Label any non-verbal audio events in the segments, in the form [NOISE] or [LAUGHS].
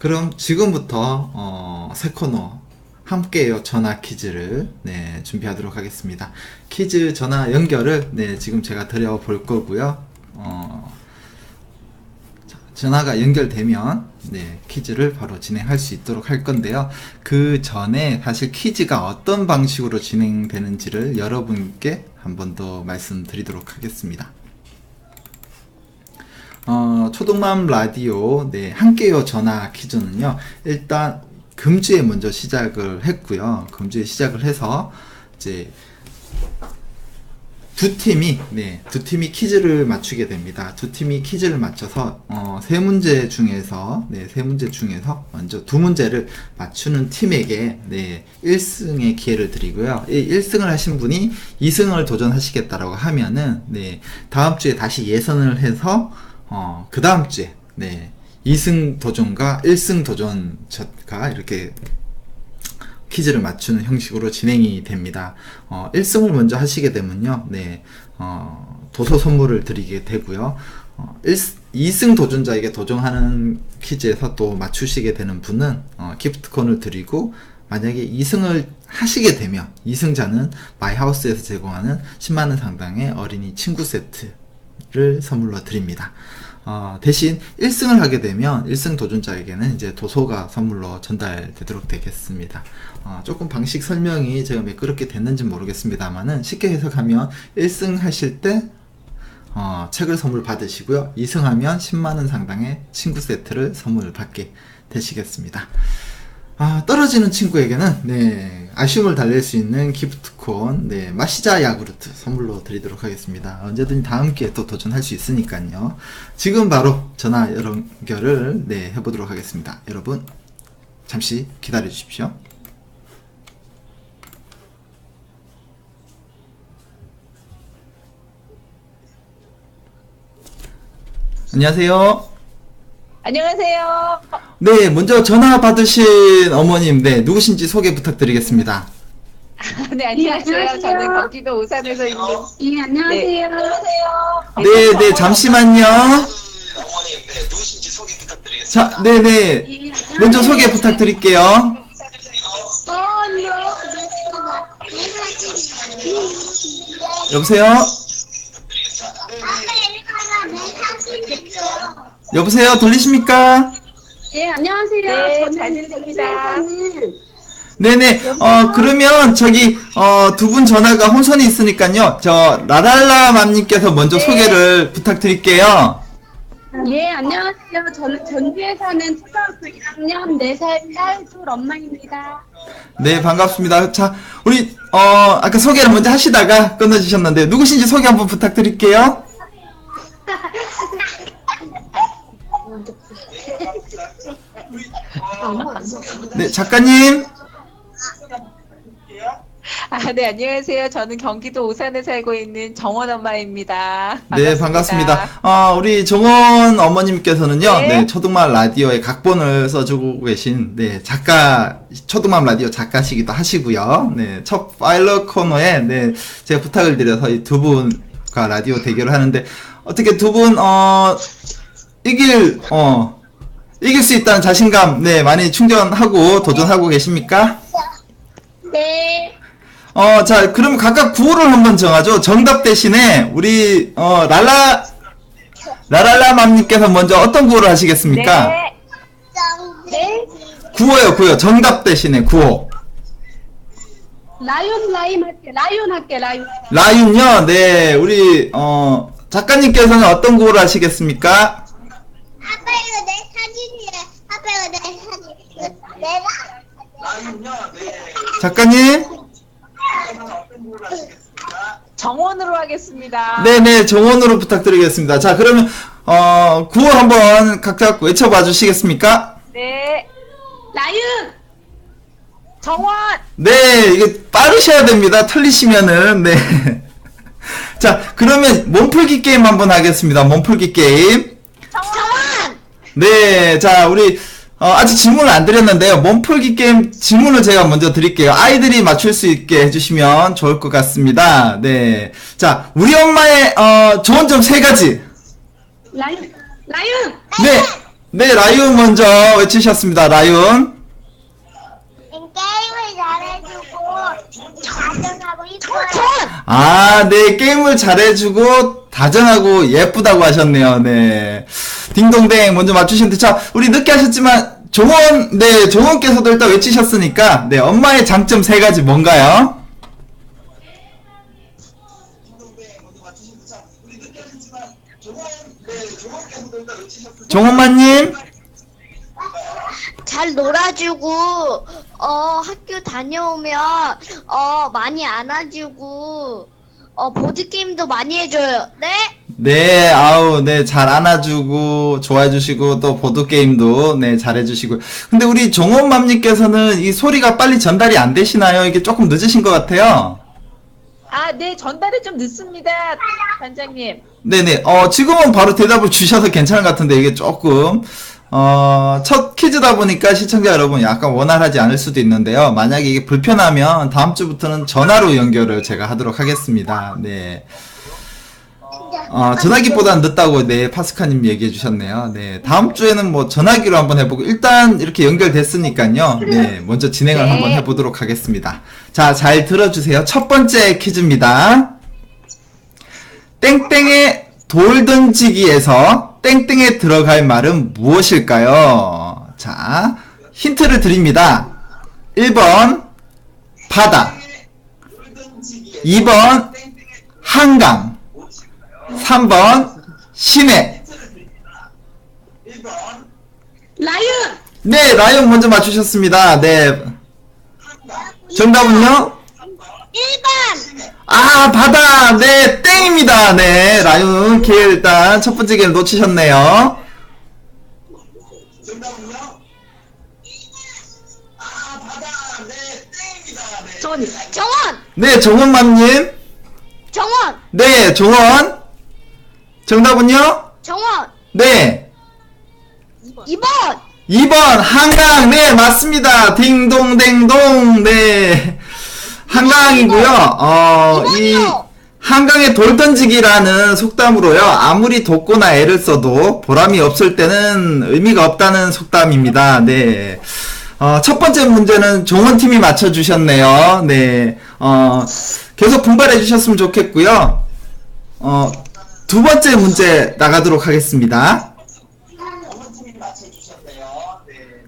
그럼 지금부터 어, 새 코너 함께요 전화 퀴즈를 네, 준비하도록 하겠습니다. 퀴즈 전화 연결을 네, 지금 제가 드려 볼 거고요. 어, 자, 전화가 연결되면 네, 퀴즈를 바로 진행할 수 있도록 할 건데요. 그 전에 사실 퀴즈가 어떤 방식으로 진행되는지를 여러분께 한 번 더 말씀드리도록 하겠습니다. 어, 초등맘 라디오, 네, 함께요 전화 퀴즈는요, 일단, 금주에 먼저 시작을 했고요. 금주에 시작을 해서, 이제, 두 팀이, 네, 두 팀이 퀴즈를 맞추게 됩니다. 두 팀이 퀴즈를 맞춰서, 어, 세 문제 중에서, 네, 세 문제 중에서, 먼저 두 문제를 맞추는 팀에게, 네, 1승의 기회를 드리고요. 이 1승을 하신 분이 2승을 도전하시겠다라고 하면은, 네, 다음 주에 다시 예선을 해서, 어, 그 다음 주에, 네, 2승 도전과 1승 도전자가 이렇게 퀴즈를 맞추는 형식으로 진행이 됩니다. 어, 1승을 먼저 하시게 되면요, 네, 어, 도서 선물을 드리게 되고요. 어, 1, 2승 도전자에게 도전하는 퀴즈에서 또 맞추시게 되는 분은 어, 기프트콘을 드리고 만약에 2승을 하시게 되면 2승자는 마이하우스에서 제공하는 10만원 상당의 어린이 친구 세트를 선물로 드립니다. 어, 대신 1승을 하게 되면 1승 도전자에게는 이제 도서가 선물로 전달되도록 되겠습니다. 어, 조금 방식 설명이 제가 매끄럽게 됐는지 모르겠습니다만은 쉽게 해석하면 1승 하실 때 어, 책을 선물 받으시고요. 2승하면 10만원 상당의 친구 세트를 선물 받게 되시겠습니다. 아, 떨어지는 친구에게는, 네, 아쉬움을 달랠 수 있는 기프트콘, 네, 마시자 야구르트 선물로 드리도록 하겠습니다. 언제든 다음 기회에 또 도전할 수 있으니까요. 지금 바로 전화 연결을, 네, 해보도록 하겠습니다. 여러분, 잠시 기다려 주십시오. 안녕하세요. 안녕하세요. 네, 먼저 전화 받으신 어머님, 네, 누구신지 소개 부탁드리겠습니다. [LAUGHS] 네, 안녕하세요. 안녕하세요. 저는 경기도 오산에서 있는 예, 안녕하세요. 안녕하세요. 네, 네, 잠시만요. 어머님, 네, 누구신지 소개 부탁드리겠습니다. 자, 네, 네. 예, 먼저 소개 부탁드릴게요. 어, 네. 여보세요? 여보세요? 들리십니까? 예, 안녕하세요. 네, 저는 잘 들립니다. 경기도에서는 네네. 어, 그러면 저기, 어, 두 분 전화가 혼선이 있으니까요. 저, 라랄라 맘님께서 먼저 소개를 부탁드릴게요. 예, 안녕하세요. 저는 전주에 사는 초등학교 1학년 4살 딸둘 엄마입니다. 네, 반갑습니다. 자, 우리, 어, 아까 소개를 먼저 하시다가 끊어주셨는데, 누구신지 소개 한번 부탁드릴게요. 네, 작가님. 아, 네, 안녕하세요. 저는 경기도 오산에 살고 있는 정원 엄마입니다. 네, 반갑습니다. 어, 우리 정원 어머님께서는요, 네, 네. 초등맘 라디오에 각본을 써주고 계신, 네, 작가, 초등맘 라디오 작가시기도 하시고요. 네, 첫 파일럿 코너에, 네, 제가 부탁을 드려서 이 두 분과 라디오 대결을 하는데, 어떻게 두 분, 어, 이길, 어, 이길 수 있다는 자신감, 네, 많이 충전하고 도전하고 계십니까? 네. 어, 자, 그럼 각각 구호를 한번 정하죠. 정답 대신에 우리 어 랄라 라랄라맘님께서 먼저 어떤 구호를 하시겠습니까? 네. 네. 구호요, 구호. 정답 대신에 구호. 라이온 라임 할게. 라이온 할게. 라이온. 라윤요. 네, 우리 어 작가님께서는 어떤 구호를 하시겠습니까? 아빠 이거 내 사진이야. 아빠 이거 내 사진. 이거 내가 작가님? 정원으로 하겠습니다. 네, 네, 정원으로 부탁드리겠습니다. 자, 그러면 어 구호 한번 각자 외쳐봐 주시겠습니까? 네. 라이온. 정원. 네, 이게 빠르셔야 됩니다. 틀리시면은, 네. [LAUGHS] 자, 그러면 몸풀기 게임 한번 하겠습니다. 몸풀기 게임. 정원. 네, 자, 우리, 어, 아직 질문을 안 드렸는데요. 몸풀기 게임 질문을 제가 먼저 드릴게요. 아이들이 맞출 수 있게 해주시면 좋을 것 같습니다. 네. 자, 우리 엄마의, 어, 좋은 점 세 가지. 라이온. 라이온. 네. 네, 라이온 먼저 외치셨습니다. 라이온. 게임을 잘해주고 다정하고 이뻐요. 아, 네, 게임을 잘해주고, 다정하고 예쁘다고 하셨네요. 네. 딩동댕 먼저 맞추셨는데, 자, 우리 늦게 하셨지만, 종원, 네, 종원께서도 일단 외치셨으니까, 네, 엄마의 장점 세 가지 뭔가요? 종원마님? 잘 놀아주고 어 학교 다녀오면 어 많이 안아주고 어 보드 게임도 많이 해줘요. 네? 네, 아우, 네, 잘 안아주고, 좋아해주시고, 또 보드게임도, 네, 잘해주시고. 근데 우리 종원맘님께서는 이 소리가 빨리 전달이 안 되시나요? 이게 조금 늦으신 것 같아요. 아, 네, 전달이 좀 늦습니다, 반장님. 네네, 어, 지금은 바로 대답을 주셔서 괜찮은 것 같은데, 이게 조금, 어, 첫 퀴즈다 보니까 시청자 여러분 약간 원활하지 않을 수도 있는데요. 만약에 이게 불편하면 다음 주부터는 전화로 연결을 제가 하도록 하겠습니다. 네. 어, 전화기보다는 늦다고, 네, 파스카님 얘기해 주셨네요. 네, 다음 주에는 뭐 전화기로 한번 해보고, 일단 이렇게 연결됐으니까요. 네, 먼저 진행을 네. 한번 해보도록 하겠습니다. 자, 잘 들어주세요. 첫 번째 퀴즈입니다. 땡땡의 돌 던지기에서 땡땡에 들어갈 말은 무엇일까요? 자, 힌트를 드립니다. 1번, 바다. 2번, 한강. 3번, 시내. 라이언 네, 라이온 먼저 맞추셨습니다. 네. 정답은요? 1번. 아, 바다! 네, 땡입니다. 네, 라이온 기회 일단 첫 번째 기회를 놓치셨네요. 전 정원 네, 정원맘님. 정원 네, 정원. 정답은요? 정원 네. 2번 2번, 한강. 네, 맞습니다. 딩동댕동. 네. 한강이고요. 어, 이, 이번이요. 한강에 돌 던지기라는 속담으로요. 아무리 돕거나 애를 써도 보람이 없을 때는 의미가 없다는 속담입니다. 네. 어, 첫 번째 문제는 종원팀이 맞춰주셨네요. 네. 어, 계속 분발해 주셨으면 좋겠고요. 어, 두 번째 문제 나가도록 하겠습니다.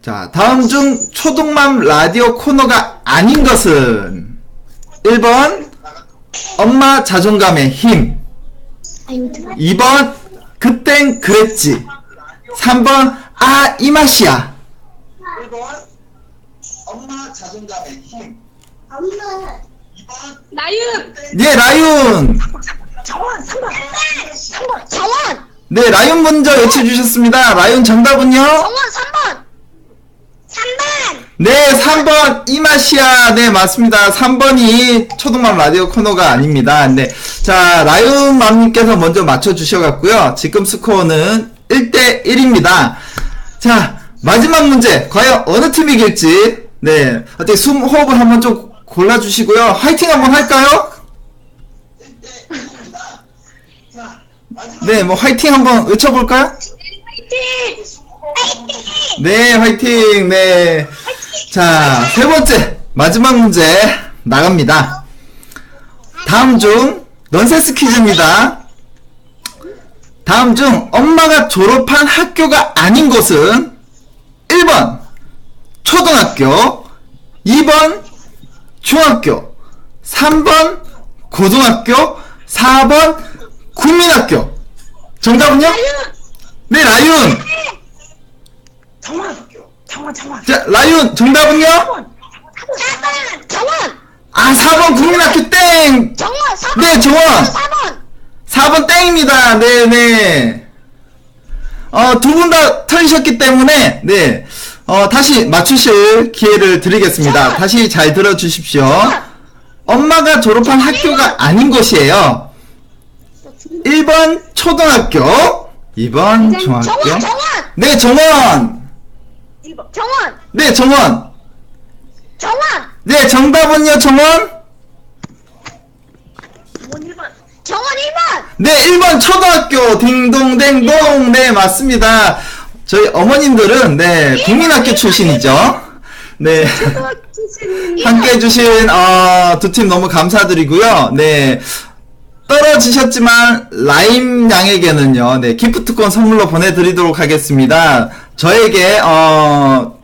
자, 다음 중 초동맘 라디오 코너가 아닌 것은 1번 엄마 자존감의 힘 2번 그땐 그랬지 3번 아 이 맛이야 1번 엄마 자존감의 힘 엄마. 2번 라이언 네 라윤 정원 네 라윤 먼저 외쳐주셨습니다. 라윤 정답은요? 정원 3번! 3번. 네 3번 이 맛이야 네 맞습니다. 3번이 초등맘 라디오 코너가 아닙니다. 네. 자 라윤맘님께서 먼저 맞춰주셔갖고요. 지금 스코어는 1대1입니다. 자 마지막 문제. 과연 어느 팀이 이길지. 네. 어떻게 숨 호흡을 한번 좀 골라주시고요. 화이팅 한번 할까요? 네 뭐 화이팅 한번 외쳐볼까요? 네, 화이팅! 네. 자, 세 번째, 마지막 문제 나갑니다. 다음 중, 넌센스 퀴즈입니다. 다음 중, 엄마가 졸업한 학교가 아닌 곳은 1번, 초등학교, 2번, 중학교, 3번, 고등학교, 4번, 국민학교. 정답은요? 네, 라윤! 자, 라윤, 정답은요? 4번 정원 아, 4번 국민학교 땡! 정원 4번 네, 정원! 4번 4번 땡입니다. 네 네. 어, 두 분 다 틀리셨기 때문에, 네. 어, 다시 맞추실 기회를 드리겠습니다. 다시 잘 들어 주십시오. 엄마가 졸업한 학교가 아닌 곳이에요. 1번 초등학교, 2번 중학교. 정원 정원 네, 정원! 정원 네, 정원! 정원 네, 정답은요, 정원? 정원 1번 네, 1번 초등학교 딩동댕동. 네, 맞습니다. 저희 어머님들은 네 국민학교 출신이죠. 네. 함께 해주신 어, 두 팀 너무 감사드리고요. 네. 떨어지셨지만 라임 양에게는요. 네, 기프트콘 선물로 보내드리도록 하겠습니다. 저에게 어,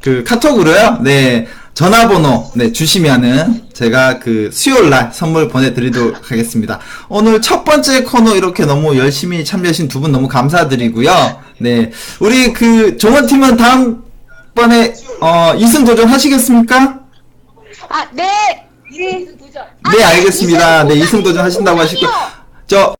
그 카톡으로요. 네. 전화번호 네 주시면은 제가 그 수요일 날 선물 보내드리도록 하겠습니다. 오늘 첫 번째 코너 이렇게 너무 열심히 참여하신 두 분 너무 감사드리고요. 네 우리 그 종원 팀은 다음 번에 어 2승 도전 하시겠습니까? 아, 네. 네. 도전. 네 알겠습니다. 네 2승 도전 하신다고 하시고 저